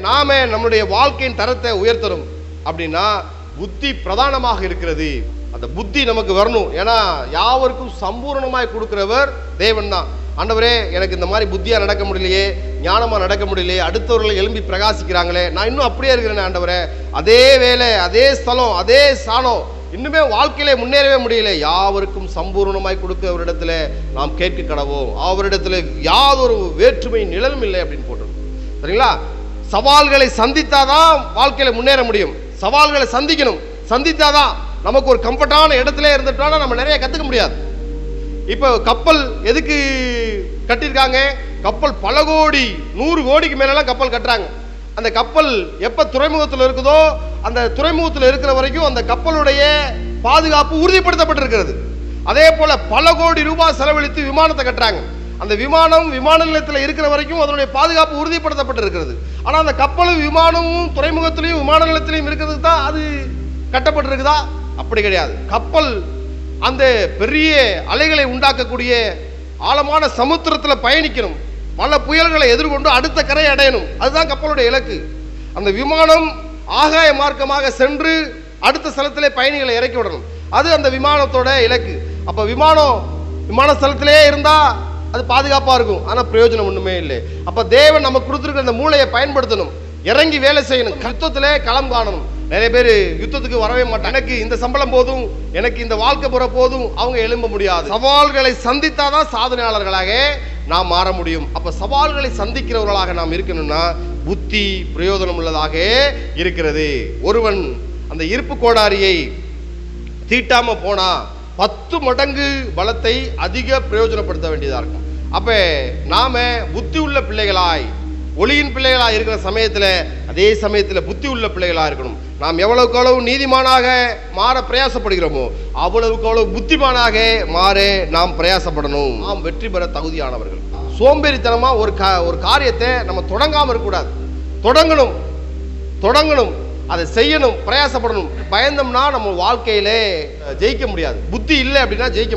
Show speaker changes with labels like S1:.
S1: நாம நம்முடைய வாழ்க்கையின் தரத்தை உயர்த்தணும். அப்படின்னா புத்தி பிரதானமாக இருக்கிறது. அந்த புத்தி நமக்கு வரணும். ஏன்னா யாவருக்கும் சம்பூர்ணமாய் கொடுக்கிறவர் தேவன் தான். ஆண்டவரே எனக்கு இந்த மாதிரி புத்தியா நடக்க முடியலையே ஞானமா நடக்க முடியலையே அடுத்தவர்களை எழும்பி பிரகாசிக்கிறாங்களே நான் இன்னும் அப்படியே இருக்கிறேன் ஆண்டவரே. அதே வேலை அதே ஸ்தலம் அதே சாணம் இன்னுமே வாழ்க்கையிலே முன்னேறவே முடியல. யாவருக்கும் சம்பூர்ணமாய் கொடுக்கிறவரிடத்துல நாம் கேட்க கடவோம். அவரிடத்துல யாதொரு வேற்றுமை நிழலும் இல்லை அப்படின்னு போட்டிருக்கோம். சரிங்களா? சவால்களை சந்தித்தாதான் வாழ்க்கையில முன்னேற முடியும். சவால்களை சந்திக்கணும். சந்தித்தாதான் நமக்கு ஒரு கம்ஃபர்டான இடத்துல இருந்துட்டோம்னா நம்ம நிறைய கத்துக்க முடியாது. இப்போ கப்பல் எதுக்கு கட்டியிருக்காங்க? கப்பல் பல கோடி நூறு கோடிக்கு மேலெல்லாம் கப்பல் கட்டுறாங்க. அந்த கப்பல் எப்போ துறைமுகத்தில் இருக்குதோ அந்த துறைமுகத்தில் இருக்கிற வரைக்கும் அந்த கப்பலுடைய பாதுகாப்பு உறுதிப்படுத்தப்பட்டிருக்கிறது. அதே போல பல கோடி ரூபாய் செலவழித்து விமானத்தை கட்டுறாங்க. அந்த விமானம் விமான நிலையத்தில் இருக்கிற வரைக்கும் அதனுடைய பாதுகாப்பு உறுதிப்படுத்தப்பட்டிருக்கிறது. ஆனால் அந்த கப்பலும் விமானமும் துறைமுகத்திலையும் விமான நிலையத்திலையும் இருக்கிறதுக்கு தான் அது கட்டப்பட்டிருக்குதா? அப்படி கிடையாது. கப்பல் அந்த பெரிய அலைகளை உண்டாக்கக்கூடிய ஆழமான சமுத்திரத்தில் பயணிக்கணும். பல புயல்களை எதிர்கொண்டு அடுத்த கரை அடையணும். அதுதான் கப்பலுடைய இலக்கு. அந்த விமானம் ஆகாய மார்க்கமாக சென்று அடுத்த ஸ்தலத்திலே பயணிகளை இறக்கி விடணும். அது அந்த விமானத்தோட இலக்கு. அப்போ விமானம் விமான ஸ்தலத்திலே இருந்தால் அது பாதுகாப்பாக இருக்கும். ஆனால் பிரயோஜனம் ஒன்றுமே இல்லை. அப்போ தேவன் நம்ம கொடுத்துருக்கிற அந்த மூளையை பயன்படுத்தணும். இறங்கி வேலை செய்யணும். யுத்தத்திலே களம் காணணும். நிறைய பேர் யுத்தத்துக்கு வரவே மாட்டாங்க. எனக்கு இந்த சம்பளம் போதும். எனக்கு இந்த வாழ்க்கை புற போதும். அவங்க எழும்ப முடியாது. சவால்களை சந்தித்தாதான் சாதனையாளர்களாக நாம் மாற முடியும். அப்ப சவால்களை சந்திக்கிறவர்களாக நாம் இருக்கணும்னா புத்தி பிரயோஜனம் உள்ளதாக இருக்கிறது. ஒருவன் அந்த இருப்பு கோடாரியை தீட்டாம போனா பத்து மடங்கு பலத்தை அதிக பிரயோஜனப்படுத்த வேண்டியதாக இருக்கும். அப்போ நாம் புத்தி உள்ள பிள்ளைகளாய் ஒளியின் பிள்ளைகளாக இருக்கிற சமயத்தில் அதே சமயத்தில் புத்தி உள்ள பிள்ளைகளாக இருக்கணும். நாம் எவ்வளவுக்கு அளவு நீதிமானாக மாற பிரயாசப்படுகிறோமோ அவ்வளவுக்கு அளவு புத்திமானாக மாற நாம் பிரயாசப்படணும். நாம் வெற்றி பெற தகுதியானவர்கள். சோம்பேறித்தனமாக ஒரு கா ஒரு காரியத்தை நம்ம தொடங்காமல் இருக்கக்கூடாது. தொடங்கணும். தொடங்கணும். அதை செய்யணும் பிரயாசப்படணும். பயந்தோம்னா நம்ம வாழ்க்கையிலே ஜெயிக்க முடியாது. புத்தி இல்லை அப்படின்னா ஜெயிக்க முடியாது.